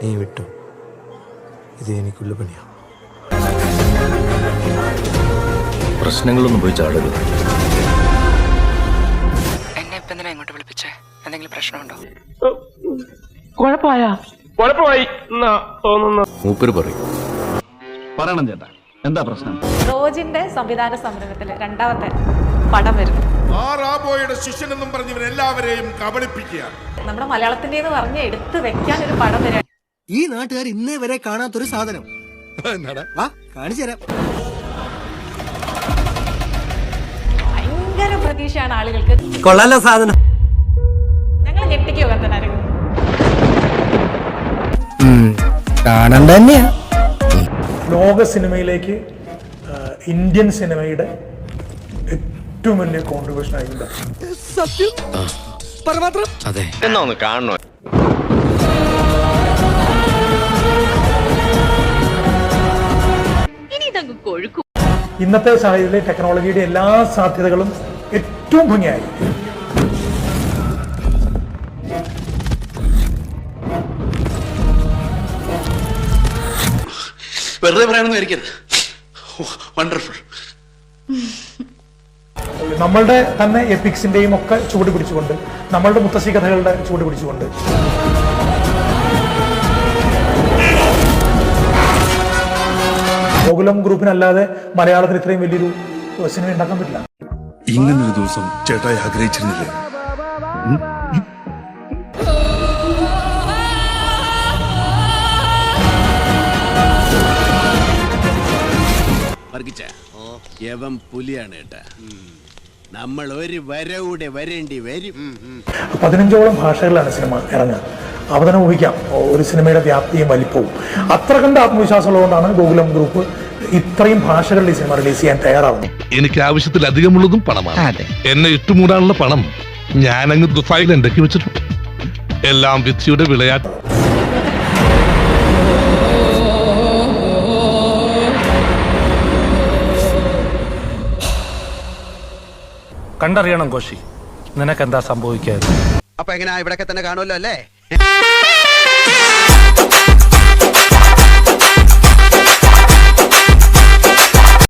നീ വിട്ടു. ഇത് എനിക്കുള്ള പണിയാണ് പ്രശ്നങ്ങളൊന്നും പോയി ചാടരുത്. എന്നെ ഇപ്പൊ എന്തിനാ ഇങ്ങോട്ട് വിളിപ്പിച്ചേ? എന്തെങ്കിലും പ്രശ്നമുണ്ടോ? കുഴപ്പമായി? എന്നാ തോന്നുന്നു. മൂപ്പര് പറയും. പറയണം ചേട്ടാ. എന്താ പ്രശ്നം? റോജിന്റെ സംവിധാന സംരംഭത്തിലെ രണ്ടാമത്തെ പടം വരുന്നു. ആ റാബോയുടെ ശിഷ്യനെന്നും പറഞ്ഞ് ഇവരെല്ലാവരെയും കബളിപ്പിക്കുക നമ്മുടെ മലയാളത്തിന്റെ എന്ന് പറഞ്ഞ് എടുത്ത് വെക്കാൻ ഒരു പടം വരിക ഈ നാട്ടുകാർ ഇന്നേ വരെ കാണാത്തൊരു സാധനം. വാ കാണിച്ചു തരാം. ഭയങ്കര പ്രതീക്ഷയാണ് ആളുകൾക്ക്. കൊള്ളാലോ സാധനം. ഞങ്ങൾ ഞെട്ടിക്കോ കാണാൻ തന്നെയാ. ലോക സിനിമയിലേക്ക് ഇന്ത്യൻ സിനിമയുടെ ഏറ്റവും വലിയ കോൺട്രിബ്യൂഷൻ ആയിട്ടുണ്ട് സത്യം? എന്നാ ഒന്ന് കാണണോ? ഇന്നത്തെ സാഹചര്യത്തിൽ ടെക്നോളജിയുടെ എല്ലാ സാധ്യതകളും ഏറ്റവും ഭംഗിയായി. വെറുതെ പറയണമെന്ന് വിചാരിക്കരുത് വണ്ടർഫുൾ നമ്മളുടെ തന്നെ എപ്പിക്സിന്റെയും ഒക്കെ ചുവട് പിടിച്ചുകൊണ്ട് നമ്മളുടെ മുത്തശ്ശി കഥകളുടെ ചുവട് പിടിച്ചുകൊണ്ട്. ഗോകുലം ഗ്രൂപ്പിനല്ലാതെ മലയാളത്തിൽ ഇത്രയും വലിയൊരു സിനിമ ഉണ്ടാക്കാൻ പറ്റില്ല. ഇങ്ങനൊരു ദിവസം ചേട്ടായി ആഗ്രഹിച്ചിരുന്നില്ലേ? യവം പുലിയാണ് കേട്ടാ നമ്മൾ ഒരു വരവൂടെ വരേണ്ടി വരും. പതിനഞ്ചോളം ഭാഷകളിലാണ് സിനിമ ഇറങ്ങുക. തന്നെ ഊഹിക്കാം. ഒരു സിനിമയുടെ വ്യാപ്തിയും വലിപ്പവും. അത്ര കണ്ട് ആത്മവിശ്വാസമുള്ളതുകൊണ്ടാണ് ഗോകുലം ഗ്രൂപ്പ് ഇത്രയും ഭാഷകളിൽ ഈ സിനിമ റിലീസ് ചെയ്യാൻ തയ്യാറാവുന്നു. എനിക്ക് ആവശ്യത്തിലധികമുള്ളതും പണമാണ്. എന്നെ ഇട്ടുമൂടാനുള്ള പണം ഞാൻ അങ്ങ് ദുഫായിൽ ഉണ്ടാക്കി വെച്ചിട്ടുണ്ട്? എല്ലാം വിധിയുടെ വിളയാട്ട് കണ്ടറിയണം കോശി. നിനക്കെന്താ സംഭവിക്കാതെ അപ്പൊ എങ്ങനെയാ ഇവിടെ തന്നെ കാണുമല്ലോ അല്ലേ?